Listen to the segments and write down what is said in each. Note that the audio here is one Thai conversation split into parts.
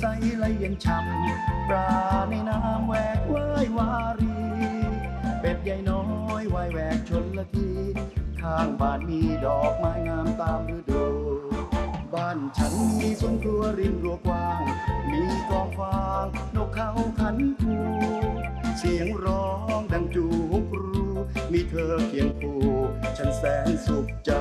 ใสไหลเย็นช่ำปลาในน้ำแหวกว่าย วารี เป็ดใหญ่น้อยว่ายแหวกชนละที ข้างบ้านมีดอกไม้งามตามฤดู บ้านฉันมีสวนครัวริมรั้วกว้าง มีกองฟาง นกเขาขันคูเสียงร้องดังจูกรู มีเธอเคียงคู่ ฉันแสนสุขใจ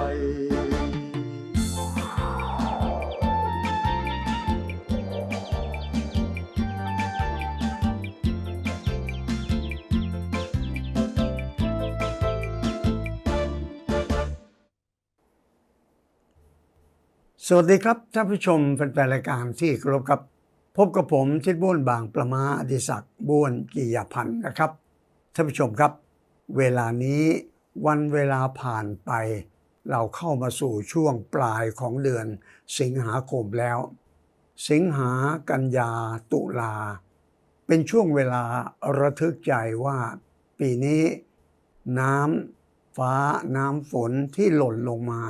สวัสดีครับท่านผู้ชมแฟนรายการที่เคารพครับ พบกับผมทิดบ้วนบางประมาอดิศักดิ์บ้วนกิยพันธ์นะครับท่านผู้ชมครับ เวลานี้วันเวลาผ่านไป เราเข้ามาสู่ช่วงปลายของเดือน สิงหาคมแล้ว สิงหากันยาตุลา เป็นช่วงเวลาระทึกใจว่าปีนี้ น้ำฟ้าน้ำฝนที่หล่นลงมา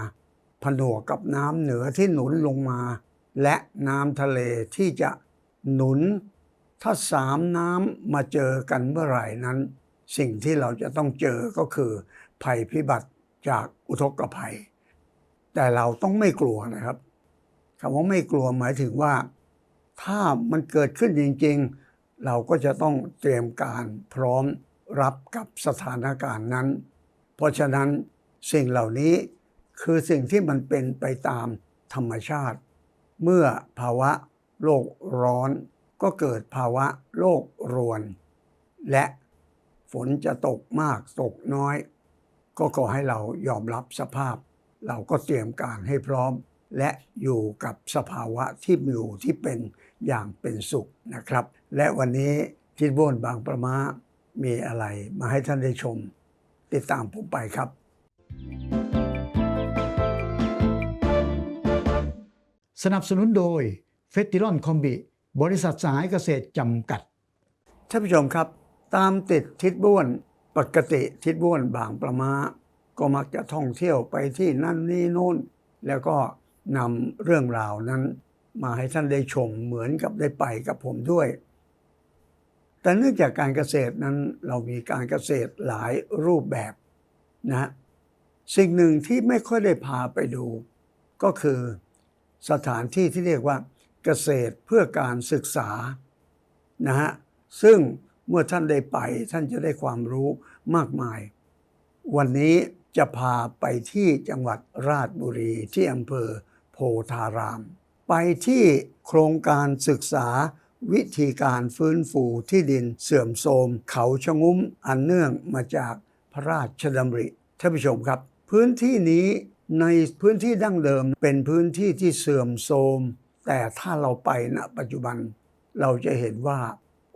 ผนวกกับน้ำเหนือที่หนุนลงมา และน้ำทะเลที่จะหนุน ถ้าสามน้ำมาเจอกันเมื่อไหร่นั้น สิ่งที่เราจะต้องเจอก็คือ ภัยพิบัติจากอุทกภัย แต่เราต้องไม่กลัวนะครับคำว่าไม่กลัวหมายถึงว่า ถ้ามันเกิดขึ้นจริง ๆ เราก็จะต้องเตรียมการพร้อมรับกับสถานการณ์นั้น เพราะฉะนั้นสิ่งเหล่านี้ คือสิ่งที่มันเป็นไปตามธรรมชาติ เมื่อภาวะโลกร้อนก็เกิดภาวะโลกรวน และฝนจะตกมากตกน้อย ก็ขอให้เรายอมรับสภาพ เราก็เตรียมการให้พร้อม และอยู่กับสภาวะที่อยู่ที่เป็นอย่างเป็นสุขนะครับ และวันนี้ทิดโบนบางประมามีอะไรมาให้ท่านได้ชม ติดตามผมไปครับ สนับสนุนโดยเฟสติลอนคอมบิบริษัทสหายเกษตรจำกัด ท่านผู้ชมครับ ตามติดทิศบ้วน ปกติทิศบ้วนบางประมา ก็มักจะท่องเที่ยวไปที่นั่นนี่โน่น แล้วก็นำเรื่องราวนั้น มาให้ท่านได้ชมเหมือนกับได้ไปกับผมด้วย แต่เนื่องจากการเกษตรนั้นเรามีการเกษตรหลายรูปแบบนะ สิ่งหนึ่งที่ไม่ค่อยได้พาไปดู ก็คือ สถานที่ที่เรียกว่าเกษตรเพื่อการศึกษานะฮะซึ่งเมื่อท่านได้ไปท่านจะได้ความรู้มากมาย วันนี้จะพาไปที่จังหวัดราชบุรีที่อำเภอโพธาราม ไปที่โครงการศึกษาวิธีการฟื้นฟูที่ดินเสื่อมโทรมเขาชะงุ้มอันเนื่องมาจากพระราชดำริท่านผู้ชมครับ พื้นที่นี้ ในพื้นที่ดั้งเดิมเป็นพื้นที่ที่เสื่อมโทรม แต่ถ้าเราไปณปัจจุบันเราจะเห็นว่า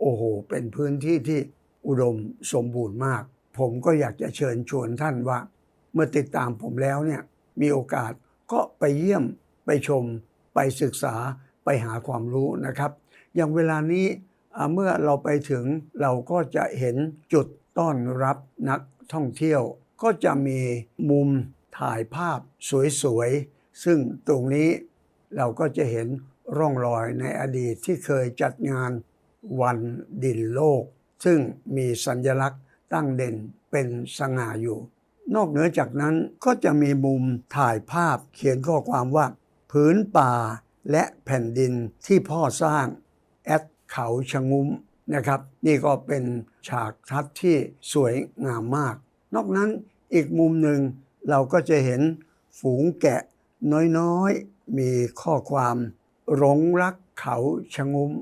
โอ้โห เป็นพื้นที่ที่อุดมสมบูรณ์มาก ผมก็อยากจะเชิญชวนท่านว่า เมื่อติดตามผมแล้วเนี่ยมีโอกาสก็ไปเยี่ยมไปชม ไปศึกษาไปหาความรู้นะครับ อย่างเวลานี้เมื่อเราไปถึงเราก็จะเห็นจุดต้อนรับนักท่องเที่ยว ก็จะมีมุม ถ่ายภาพสวยๆ ซึ่งตรงนี้เราก็จะเห็นร่องรอยในอดีตที่เคยจัดงานวันดินโลก ซึ่งมีสัญลักษณ์ตั้งเด่นเป็นสง่าอยู่ นอกเหนือจากนั้นก็จะมีมุมถ่ายภาพเขียนข้อความว่า ผืนป่าและแผ่นดินที่พ่อสร้างแอดเขาชะงุ้มนะครับ นี่ก็เป็นฉากทัศน์ที่สวยงามมาก นอกนั้นอีกมุมหนึ่ง เราก็จะเห็นฝูงแกะน้อยๆ มีข้อความหลงรักเขาชะงุ้ม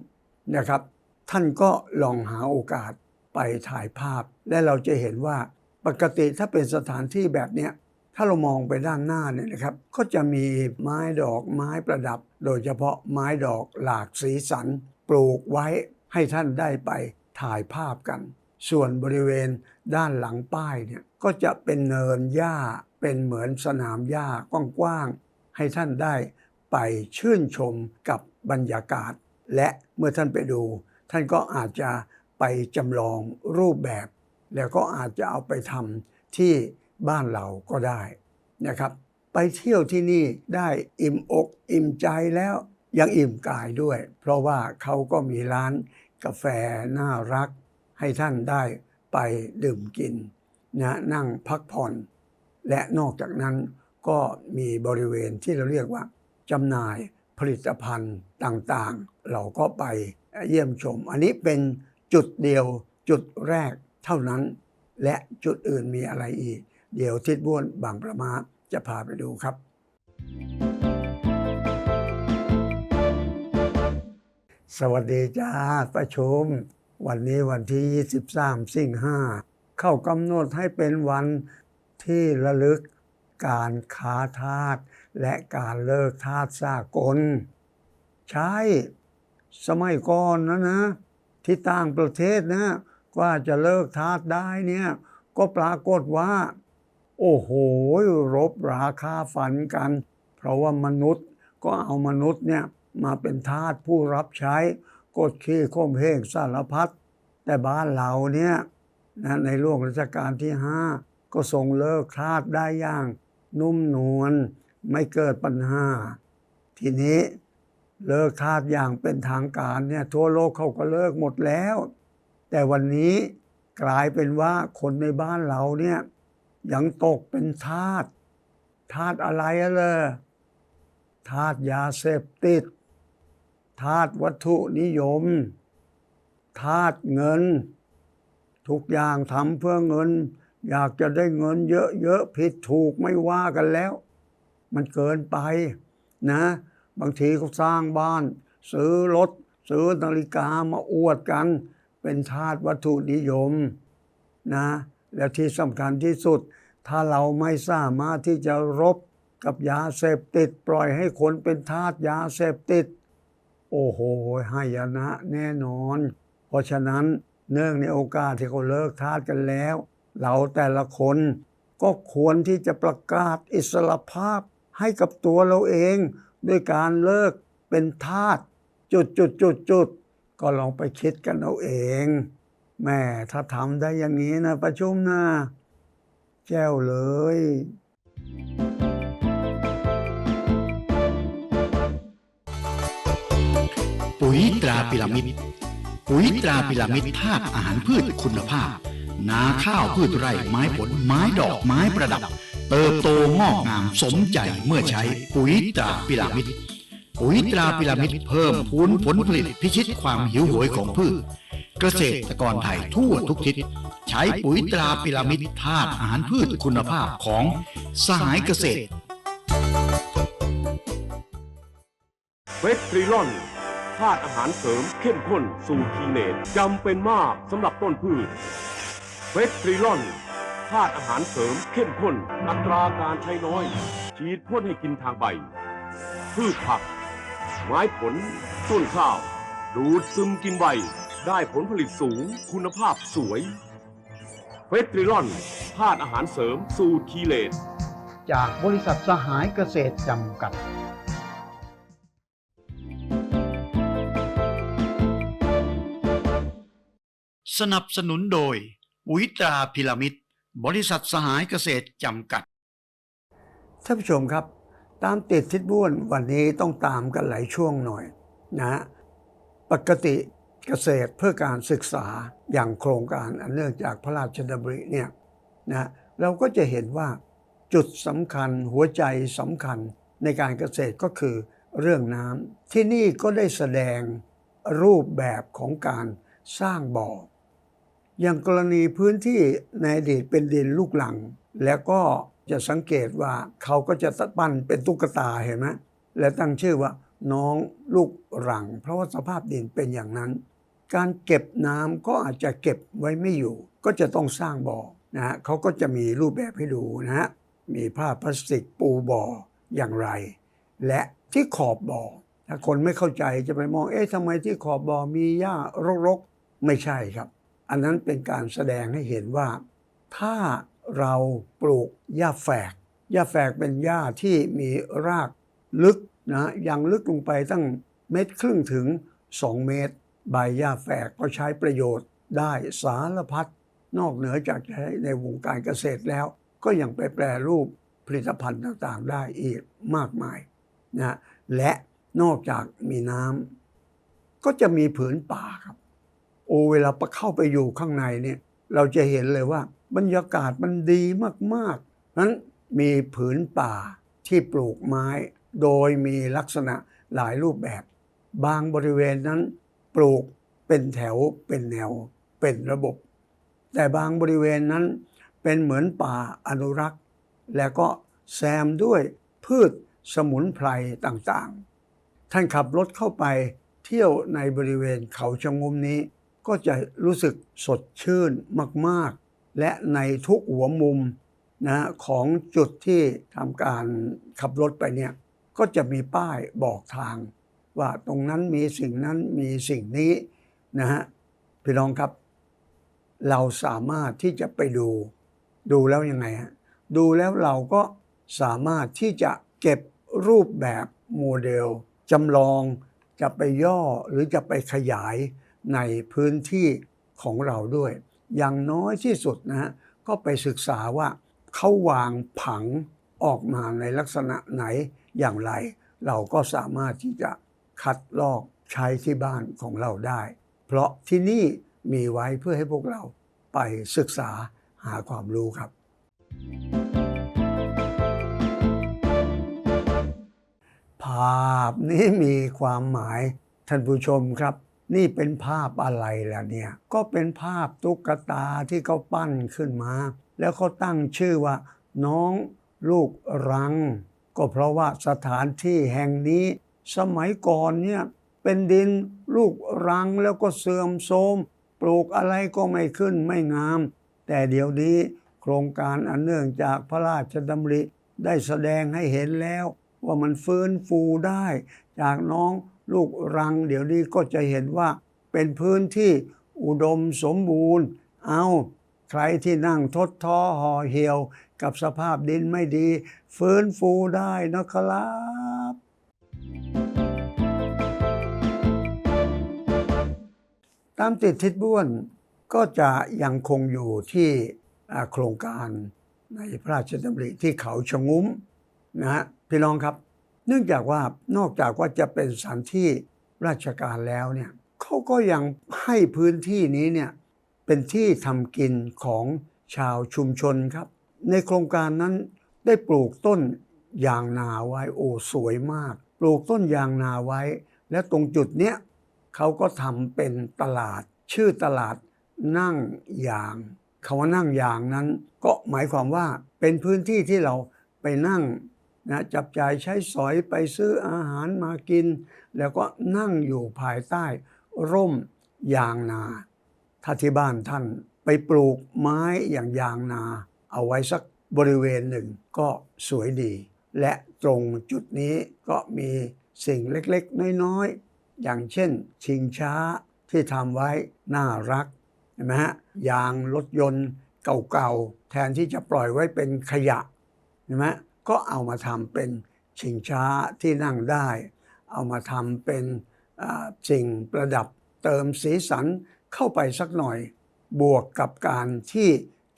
นะครับ ท่านก็ลองหาโอกาสไปถ่ายภาพ และเราจะเห็นว่าปกติถ้าเป็นสถานที่แบบเนี้ยถ้าเรามองไปด้านหน้าเนี่ยนะครับ ก็จะมีไม้ดอกไม้ประดับ โดยเฉพาะไม้ดอกหลากสีสัน ปลูกไว้ให้ท่านได้ไปถ่ายภาพกัน ส่วนบริเวณด้านหลังป้ายเนี่ยก็จะเป็นเนินหญ้า เป็นเหมือนสนามหญ้ากว้างๆ ให้ท่านได้ไปชื่นชมกับบรรยากาศ และเมื่อท่านไปดู ท่านก็อาจจะไปจำลองรูปแบบ แล้วก็อาจจะเอาไปทำที่บ้านเราก็ได้นะครับ ไปเที่ยวที่นี่ได้อิ่มอกอิ่มใจแล้วยังอิ่มกายด้วย เพราะว่าเขาก็มีร้านกาแฟน่ารัก ให้ท่านได้ไปดื่มกินนะนั่งพักผ่อน และนอกจากนั้นก็มีบริเวณที่เราเรียกว่าจำหน่ายผลิตภัณฑ์ต่างๆ เราก็ไปเยี่ยมชม อันนี้เป็นจุดเดียวจุดแรกเท่านั้น และจุดอื่นมีอะไรอีก เดี๋ยวทิดบ้วนบางประมาจะพาไปดูครับ สวัสดีจ้าประชุม วันนี้วันที่ 23 สิงหาเข้ากำหนดให้เป็นวัน ที่ระลึกการค้าทาสและการเลิกทาสสากล ใช่สมัยก่อนนะนะ ที่ต่างประเทศนะกว่าจะเลิกทาสได้เนี่ยก็ปรากฏว่า โอ้โห รบราคาฝันกัน เพราะว่ามนุษย์ก็เอามนุษย์เนี่ยมาเป็นทาสผู้รับใช้กดขี่ข่มเหงสารพัดแต่บ้านเราเนี่ยนะในร่วงรัชกาลที่ห้า ก็ทรงเลิกทาสได้อย่าง นุ่มนวลไม่เกิดปัญหา ทีนี้เลิกทาสอย่างเป็นทางการเนี่ยทั่วโลกเขาก็เลิกหมดแล้ว แต่วันนี้กลายเป็นว่าคนในบ้านเราเนี่ยยังตกเป็นทาสทาสอะไรอะเลยทาสยาเสพติดทาสวัตถุนิยมทาสเงิน ทุกอย่างทำเพื่อเงิน อยากจะได้เงินเยอะๆผิดถูกไม่ว่ากันแล้ว มันเกินไปนะ บางทีเขาสร้างบ้าน ซื้อรถ ซื้อนาฬิกามาอวดกัน เป็นทาสวัตถุนิยมนะ และที่สำคัญที่สุด ถ้าเราไม่สามารถที่จะรบกับยาเสพติด ปล่อยให้คนเป็นทาสยาเสพติด โอ้โหหายนะแน่นอน เพราะฉะนั้นเนื่องในโอกาสที่เขาเลิกทาสกันแล้ว เราแต่ละคนก็ควรที่จะประกาศอิสรภาพให้กับตัวเราเอง ด้วยการเลิกเป็นทาสจุดจุดจุดจุดก็ลองไปคิดกันเอาเองแม่ถ้าทำได้อย่างนี้นะประชุมนะแจ้วเลยปุ๋ยตราพิรามิด ปุ๋ยตราพิรามิดธาตุอาหารพืชคุณภาพ นาข้าวพืชไร่ไม้ผลไม้ดอกไม้ประดับ เติบโตงอกงามสมใจเมื่อใช้ปุ๋ยตราพิรามิดปุ๋ยตราพิรามิดเพิ่มพูนผลผลิตพิชิตความหิวโหยของพืช เกษตรกรไทยทั่วทุกทิศ ใช้ปุ๋ยตราพิรามิดธาตุอาหารพืชคุณภาพของสหายเกษตรเวสตรีลอนธาตุอาหารเสริมเข้มข้นสู่ทีเนตจำเป็นมากสำหรับต้นพืช เวสตรีลอนธาตุอาหารเสริมเข้มข้น อัตราการใช้น้อย ฉีดพ่นให้กินทางใบ พืชผัก ไม้ผล ต้นข้าว ดูดซึมกินใบ ได้ผลผลิตสูง คุณภาพสวย เวสตรีลอนธาตุอาหารเสริมสู่ทีเลตจากบริษัทสหายเกษตรจำกัดสนับสนุนโดย ปุ๋ยตราพิรามิดบริษัทสหายเกษตรจำกัด ท่านผู้ชมครับ ตามติดทิศบ้วนวันนี้ต้องตามกันหลายช่วงหน่อยนะปกติเกษตรเพื่อการศึกษาอย่างโครงการอันเนื่องจากพระราชดำริเนี่ยนะเราก็จะเห็นว่าจุดสำคัญหัวใจสำคัญในการเกษตรก็คือเรื่องน้ำที่นี่ก็ได้แสดงรูปแบบของการสร้างบ่อ อย่างกรณีพื้นที่ในอดีตเป็นดินลูกหลัง แล้วก็จะสังเกตว่าเขาก็จะตัดปั้นเป็นตุ๊กตาเห็นไหมและตั้งชื่อว่าน้องลูกหลัง เพราะว่าสภาพดินเป็นอย่างนั้น การเก็บน้ำก็อาจจะเก็บไว้ไม่อยู่ ก็จะต้องสร้างบ่อนะฮะเขาก็จะมีรูปแบบให้ดูนะฮะมีผ้าพลาสติกปูบ่ออย่างไร และที่ขอบบ่อถ้าคนไม่เข้าใจจะไปมองเอ๊ะทำไมที่ขอบบ่อมีหญ้ารกๆ ไม่ใช่ครับ อันนั้นเป็นการแสดงให้เห็นว่า ถ้าเราปลูกหญ้าแฝกหญ้าแฝกเป็นหญ้าที่มีรากลึกนะยังลึกลงไปตั้งเมตรครึ่งถึง 2 เมตร ใบหญ้าแฝกก็ใช้ประโยชน์ได้สารพัดนอกเหนือจากใช้ในวงการเกษตรแล้ว ก็ยังไปแปรรูปผลิตภัณฑ์ต่างๆ ได้อีกมากมายนะและนอกจากมีน้ำก็จะมีผืนป่าครับ โอเวลาไปเข้าไปอยู่ข้างในเนี่ยเราจะเห็นเลยว่า บรรยากาศมันดีมากๆนั้นมีผืนป่าที่ปลูกไม้ โดยมีลักษณะหลายรูปแบบ บางบริเวณนั้น ปลูกเป็นแถวเป็นแนวเป็นระบบ แต่บางบริเวณนั้นเป็นเหมือนป่าอนุรักษ์ แล้วก็แซมด้วยพืชสมุนไพรต่างๆ ท่านขับรถเข้าไปเที่ยวในบริเวณเขาชะงมนี้ ก็จะรู้สึกสดชื่นมาก ๆ และในทุกหัวมุมนะของจุดที่ทำการขับรถไปเนี่ยก็จะมีป้ายบอกทาง ว่าตรงนั้นมีสิ่งนั้นมีสิ่งนี้นะฮะพี่น้องครับ เราสามารถที่จะไปดู ดูแล้วยังไงฮะดูแล้วเราก็สามารถที่จะเก็บรูปแบบโมเดลจำลองจะไปย่อหรือจะไปขยาย ในพื้นที่ของเราด้วย อย่างน้อยที่สุดนะฮะก็ไปศึกษาว่าเขาวางผังออกมาในลักษณะไหนอย่างไร เราก็สามารถที่จะคัดลอกใช้ที่บ้านของเราได้ เพราะที่นี่มีไว้เพื่อให้พวกเราไปศึกษาหาความรู้ครับ ภาพนี้มีความหมายท่านผู้ชมครับ นี่เป็นภาพอะไรล่ะเนี่ย ก็เป็นภาพตุ๊กตาที่เขาปั้นขึ้นมา แล้วเขาตั้งชื่อว่า น้องลูกรัง ก็เพราะว่าสถานที่แห่งนี้ สมัยก่อนเนี่ยเป็นดินลูกรังแล้วก็เสื่อมโทรมปลูกอะไรก็ไม่ขึ้นไม่งาม แต่เดี๋ยวนี้โครงการอันเนื่องจากพระราชดำริได้แสดงให้เห็นแล้ว ว่ามันฟื้นฟูได้จากน้อง ลูกรัง เดี๋ยวนี้ก็จะเห็นว่าเป็นพื้นที่อุดมสมบูรณ์ เอาใครที่นั่งทดท้อห่อเหี่ยว กับสภาพดินไม่ดี ฟื้นฟูได้นะครับตามติดทิศบ้วนก็จะยังคงอยู่ที่โครงการในพระราชดำริที่เขาชะงุ้มนะฮะพี่น้องครับ เนื่องจากว่านอกจากว่าจะเป็นสถานที่ราชการแล้วเนี่ยเขาก็ยังให้พื้นที่นี้เนี่ยเป็นที่ทำกินของชาวชุมชนครับ ในโครงการนั้นได้ปลูกต้นยางนาไว้โอ้สวยมาก ปลูกต้นยางนาไว้ และตรงจุดเนี้ยเขาก็ทำเป็นตลาด ชื่อตลาดนั่งยางคำว่านั่งยางนั้น ก็หมายความว่าเป็นพื้นที่ที่เราไปนั่ง นะจับจ่ายใช้สอยไปซื้ออาหารมากิน แล้วก็นั่งอยู่ภายใต้ ร่มยางนาถ้าที่บ้านท่านไปปลูกไม้อย่างยางนา เอาไว้สักบริเวณหนึ่งก็สวยดี และตรงจุดนี้ก็มีสิ่งเล็กๆ น้อยๆ อย่างเช่น ชิงช้าที่ทำไว้น่ารักเห็นไหมฮะยางรถยนต์เก่าๆ แทนที่จะปล่อยไว้เป็นขยะเห็นไหม ก็เอามาทำเป็นชิงช้าที่นั่งได้ เอามาทำเป็นสิ่งประดับเติมสีสันเข้าไปสักหน่อย บวกกับการที่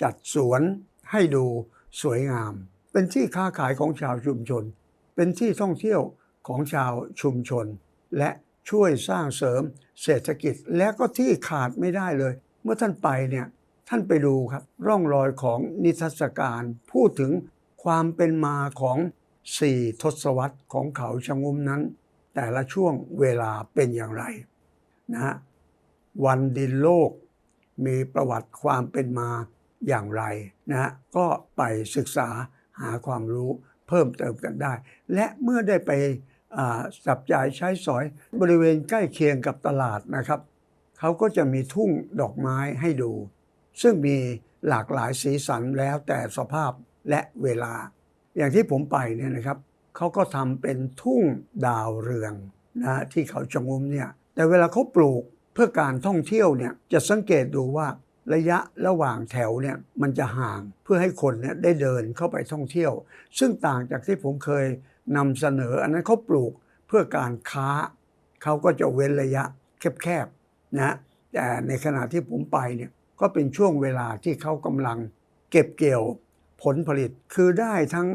จัดสวนให้ดูสวยงาม เป็นที่ค้าขายของชาวชุมชน เป็นที่ท่องเที่ยวของชาวชุมชน และช่วยสร้างเสริมเศรษฐกิจและก็ที่ขาดไม่ได้เลย เมื่อท่านไปเนี่ยท่านไปดูครับ ร่องรอยของนิทรรศการพูดถึง ความเป็นมาของสี่ทศวรรษของเขาชะงุมนั้น แต่ละช่วงเวลาเป็นอย่างไรนะฮะวันดินโลกมีประวัติความเป็นมาอย่างไรนะฮะก็ไปศึกษาหาความรู้เพิ่มเติมกันได้ และเมื่อได้ไปอ่าจับจ่ายใช้สอยบริเวณใกล้เคียงกับตลาดนะครับเขาก็จะมีทุ่งดอกไม้ให้ดู ซึ่งมีหลากหลายสีสันแล้วแต่สภาพ และเวลา อย่างที่ผมไปเนี่ยนะครับเขาก็ทำเป็นทุ่งดาวเรืองนะที่เขาชะงุมเนี่ยแต่เวลาเขาปลูกเพื่อการท่องเที่ยวเนี่ยจะสังเกตดูว่าระยะระหว่างแถวเนี่ยมันจะห่างเพื่อให้คนเนี่ยได้เดินเข้าไปท่องเที่ยว ซึ่งต่างจากที่ผมเคยนำเสนอ อันนั้นเขาปลูกเพื่อการค้าเขาก็จะเว้นระยะแคบๆนะแต่ในขณะที่ผมไปเนี่ยก็เป็นช่วงเวลาที่เขากำลังเก็บเกี่ยว ผลผลิตคือได้ทั้ง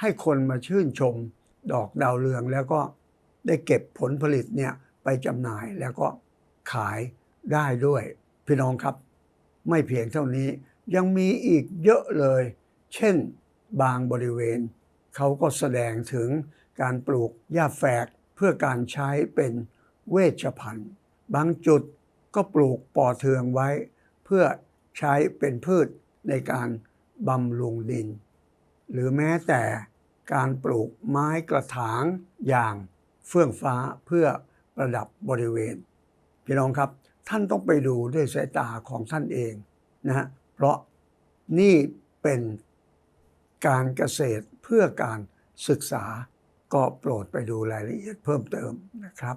ให้คนมาชื่นชมดอกดาวเรืองแล้วก็ได้เก็บผลผลิตเนี่ยไปจำหน่ายแล้วก็ขายได้ด้วย พี่น้องครับ ไม่เพียงเท่านี้ยังมีอีกเยอะเลย เช่นบางบริเวณ เขาก็แสดงถึงการปลูกหญ้าแฝกเพื่อการใช้เป็นเวชภัณฑ์ บางจุดก็ปลูกปอเทืองไว้ เพื่อใช้เป็นพืชในการ บำรุงดิน หรือแม้แต่การปลูกไม้กระถางอย่างเฟื่องฟ้าเพื่อประดับบริเวณ พี่น้องครับท่านต้องไปดูด้วยสายตาของท่านเองนะฮะเพราะนี่เป็นการเกษตรเพื่อการศึกษาก็โปรดไปดูรายละเอียดเพิ่มเติมนะครับ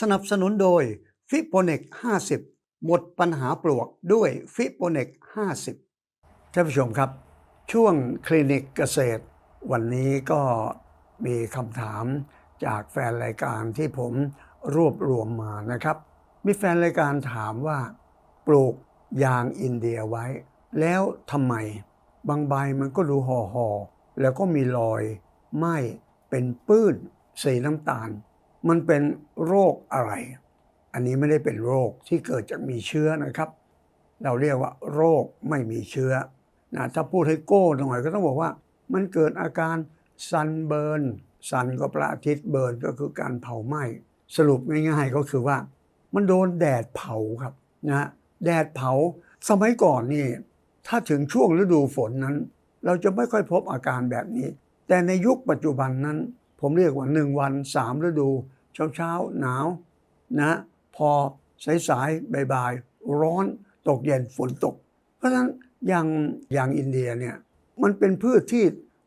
สนับสนุนโดยฟิโปเนก50 หมดปัญหาปลวกด้วยฟิโปเนก50 ท่านผู้ชมครับ ช่วงคลินิกเกษตร วันนี้ก็มีคำถามจากแฟนรายการที่ผมรวบรวมมานะครับ มีแฟนรายการถามว่า ปลูกยางอินเดียไว้ แล้วทำไม บางใบมันก็ดูห่อห่อๆแล้วก็มีรอยไหม้เป็นปื้นสีน้ำตาล มันเป็นโรคอะไร อันนี้ไม่ได้เป็นโรคที่เกิดจากมีเชื้อนะครับ เราเรียกว่า โรคไม่มีเชื้อนะถ้าพูดให้โก้หน่อยก็ต้องบอกว่า มันเกิดอาการซันเบิร์นซันก็พระอาทิตย์เบิร์นก็คือการเผาไหม้สรุปง่ายๆก็คือว่า มันโดนแดดเผาครับนะฮะแดดเผาสมัยก่อนนี่ ถ้าถึงช่วงฤดูฝนนั้น เราจะไม่ค่อยพบอาการแบบนี้ แต่ในยุคปัจจุบันนั้น ผมเรียกว่าหนึ่งวันสามฤดู เช้าเช้าๆหนาวนะ พอสายสายๆบ่ายๆร้อนตกเย็นฝนตก เพราะฉะนั้นอย่างอย่างอินเดียเนี่ยมันเป็นพืชที่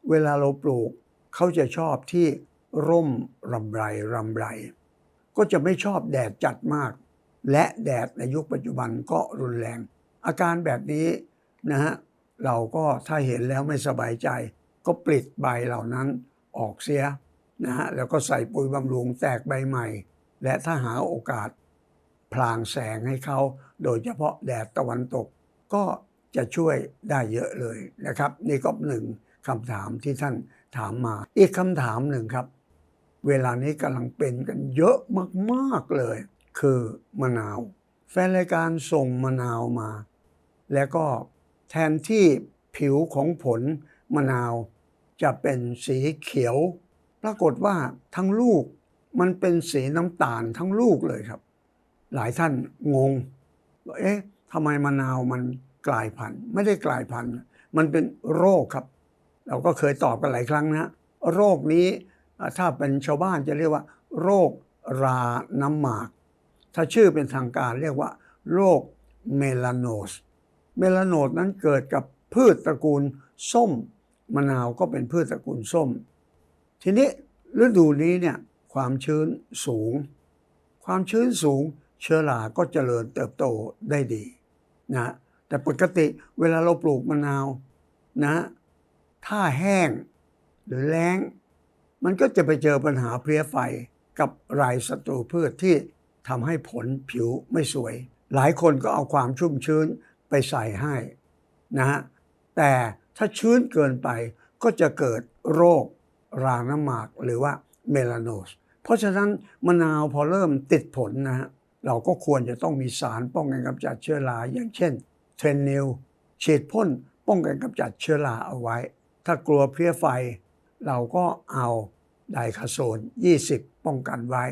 เวลาเราปลูก เขาจะชอบที่ร่มรำไรรำไร ก็จะไม่ชอบแดดจัดมาก และแดดในยุคปัจจุบันก็รุนแรง อาการแบบนี้นะฮะเราก็ถ้าเห็นแล้วไม่สบายใจ ก็ปลิดใบเหล่านั้นออกเสีย นะฮะแล้วก็ใส่ปุ๋ยบำรุงแตกใบใหม่ และถ้าหาโอกาสพลางแสงให้เขา โดยเฉพาะแดดตะวันตกก็จะช่วยได้เยอะเลยนะครับ นี่ก็หนึ่งคำถามที่ท่านถามมา อีกคำถามหนึ่งครับ เวลานี้กำลังเป็นกันเยอะมากๆเลย คือมะนาว แฟนรายการส่งมะนาวมา แล้วก็แทนที่ผิวของผลมะนาวจะเป็นสีเขียว รากฏว่าทั้งลูกมันเป็นสีน้ำตาลทั้งลูกเลยครับ หลายท่านงงว่าเอ๊ะทำไมมะนาวมันกลายพันธุ์ ไม่ได้กลายพันธุ์ มันเป็นโรคครับ เราก็เคยตอบกันหลายครั้งนะ โรคนี้ถ้าเป็นชาวบ้านจะเรียกว่า โรคราน้ำหมาก ถ้าชื่อเป็นทางการเรียกว่า โรคเมลาโนส เมลาโนสนั้นเกิดกับพืชตระกูลส้ม มะนาวก็เป็นพืชตระกูลส้ม ทีนี้ฤดูนี้เนี่ยความชื้นสูง ความชื้นสูงเชื้อราก็เจริญเติบโตได้ดีนะแต่ปกติเวลาเราปลูกมะนาวนะถ้าแห้งหรือแล้ง มันก็จะไปเจอปัญหาเพลี้ยไฟกับรายศัตรูพืชที่ทำให้ผลผิวไม่สวย หลายคนก็เอาความชุ่มชื้นไปใส่ให้นะฮะแต่ถ้าชื้นเกินไปก็จะเกิดโรค รางน้ำหมากหรือว่าเมลาโนส เพราะฉะนั้นมะนาวพอเริ่มติดผลนะฮะเราก็ควรจะต้องมีสารป้องกันกำจัดเชื้อราอย่างเช่นเทรนนิลฉีดพ่นป้องกันกำจัดเชื้อราเอาไว้ ถ้ากลัวเพลี้ยไฟ เราก็เอาไดคาโซน 20 ป้องกันไว้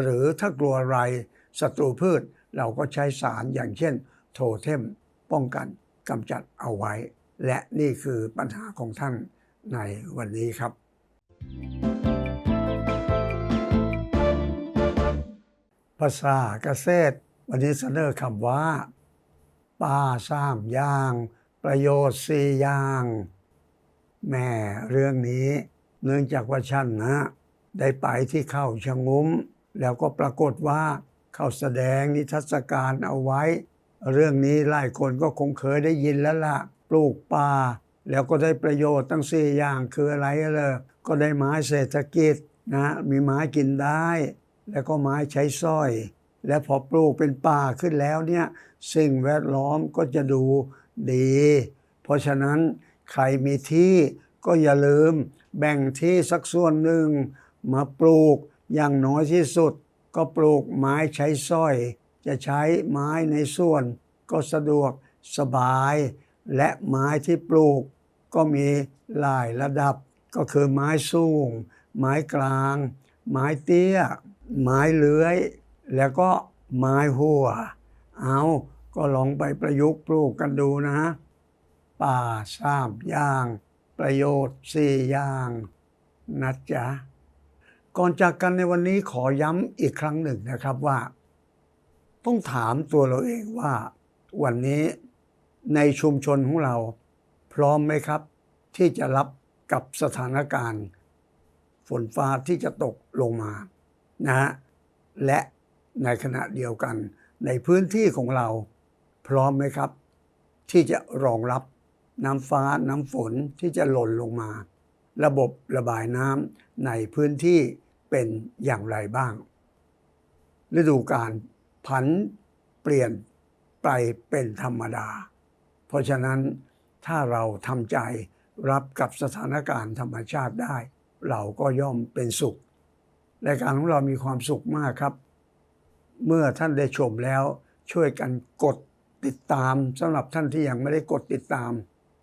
หรือถ้ากลัวไรศัตรูพืช เราก็ใช้สารอย่างเช่น โทเทมป้องกันกำจัดเอาไว้ และนี่คือปัญหาของท่านในวันนี้ครับ ภาษาเกษตรวันนี้เสนอคำว่าป้าสามอย่าง ประโยชน์สี่อย่าง แม่เรื่องนี้เนื่องจากว่าฉันนะ ได้ไปที่เข้าชะงุ้ม แล้วก็ปรากฏว่าเขาแสดงนิทรรศการเอาไว้ เรื่องนี้หลายคนก็คงเคยได้ยินแล้วล่ะ ปลูกป่า แล้วก็ได้ประโยชน์ตั้งสี่อย่างคืออะไรเลย ก็ได้ไม้เศรษฐกิจนะมีไม้กินได้ แล้วก็ไม้ใช้สร้อย และพอปลูกเป็นป่าขึ้นแล้วเนี่ยสิ่งแวดล้อมก็จะดูดี เพราะฉะนั้นใครมีที่ก็อย่าลืมแบ่งที่สักส่วนหนึ่ง มาปลูกอย่างน้อยที่สุด ก็ปลูกไม้ใช้สร้อย จะใช้ไม้ในส่วน ก็สะดวกสบาย และไม้ที่ปลูกก็มีหลายระดับ ก็คือไม้สูง ไม้กลาง ไม้เตี้ย ไม้เลื้อย แล้วก็ไม้หัว เอาก็ลองไปประยุกต์ปลูกกันดูนะ ป่าสามอย่าง ประโยชน์สี่อย่างนะจ๊ะ ก่อนจากกันในวันนี้ขอย้ำอีกครั้งหนึ่งนะครับว่า ต้องถามตัวเราเองว่า วันนี้ในชุมชนของเรา พร้อมไหมครับ ที่จะรับ กับสถานการณ์ ฝนฟ้าที่จะตกลงมานะฮะและในขณะเดียวกัน ในพื้นที่ของเราพร้อมไหมครับ ที่จะรองรับน้ำฟ้าน้ำฝนที่จะหล่นลงมา ระบบระบายน้ำในพื้นที่เป็นอย่างไรบ้าง ฤดูการผันเปลี่ยนไปเป็นธรรมดา เพราะฉะนั้นถ้าเราทำใจ รับกับสถานการณ์ธรรมชาติได้ เราก็ย่อมเป็นสุขรายการของเรามีความสุขมากครับ เมื่อท่านได้ชมแล้วช่วยกันกดติดตามสำหรับท่านที่ยังไม่ได้กดติดตาม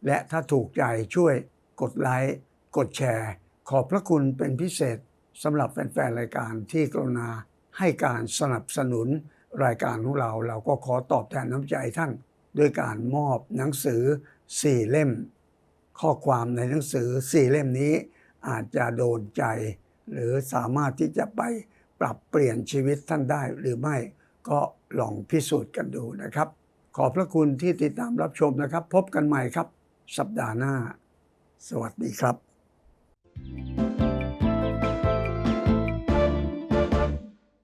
และถ้าถูกใจช่วยกดไลค์กดแชร์ ขอบพระคุณเป็นพิเศษสำหรับแฟนๆรายการที่กรุณาให้การสนับสนุนรายการของเราเราก็ขอตอบแทนน้ำใจท่านด้วยการมอบหนังสือ4เล่ม ข้อความในหนังสือ4เล่มนี้อาจจะโดนใจ หรือสามารถที่จะไปปรับเปลี่ยนชีวิตท่านได้หรือไม่ก็ลองพิสูจน์กันดูนะครับ ขอบพระคุณที่ติดตามรับชมนะครับ พบกันใหม่ครับ สัปดาห์หน้า สวัสดีครับ